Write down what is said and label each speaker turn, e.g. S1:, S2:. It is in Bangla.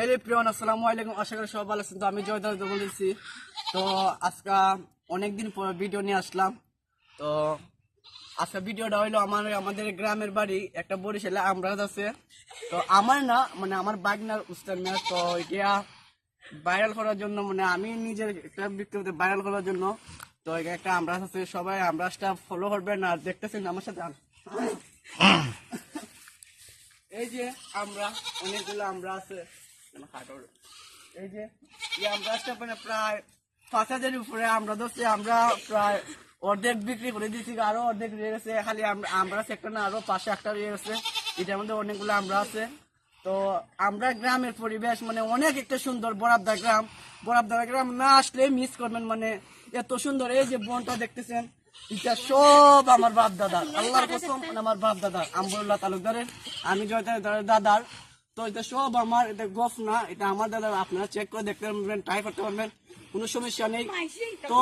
S1: এই রে প্রিয়ন, আসসালামু আলাইকুম। আশা করি সব ভালো আছেন। তো আমি জয় দাদা বলছি তো আজকে অনেকদিন পর ভিডিও নিয়ে আসলাম। তো আজকে ভিডিওটা হইল আমার, আমাদের গ্রামের বাড়ি, একটা বরিশালে আমরাজ আছে। তো আমার না মানে আমার বাগনার উস্তাদ মেয়ে তো এটা ভাইরাল করার জন্য মানে আমি নিজের একটা বিক্রিতে ভাইরাল করার জন্য, তো একটা আমরাজ আছে। সবাই আমরাজটা ফলো করবেন আর দেখতেছেন আমার সাথে। এই যে আমরা, অনেকগুলো আমরা আছে। মানে প্রায় পাঁচ হাজারের উপরে আমরা ধরছি, আমরা প্রায় অর্ধেক বিক্রি করে আরও অর্ধেক না, আরও পাশে একটা আমরা আছে। তো আমরা গ্রামের পরিবেশ মানে অনেক একটা সুন্দর বরাবদা গ্রাম। বরাবদা গ্রাম না আসলে মিস করবেন মানে এত সুন্দর। এই যে বনটা দেখতেছেন, এটা সব আমার বাপ দাদার আল্লাহর কসম আমার বাপ দাদার আমবুল্লাহ তালুকদারের। আমি জয় দাদার। তো এটা সব আমার এটা গফ না এটা আমার দ্বারা আপনারা চেক করে দেখতে পারবেন ট্রাই করতে পারবেন কোনো সমস্যা নেই। তো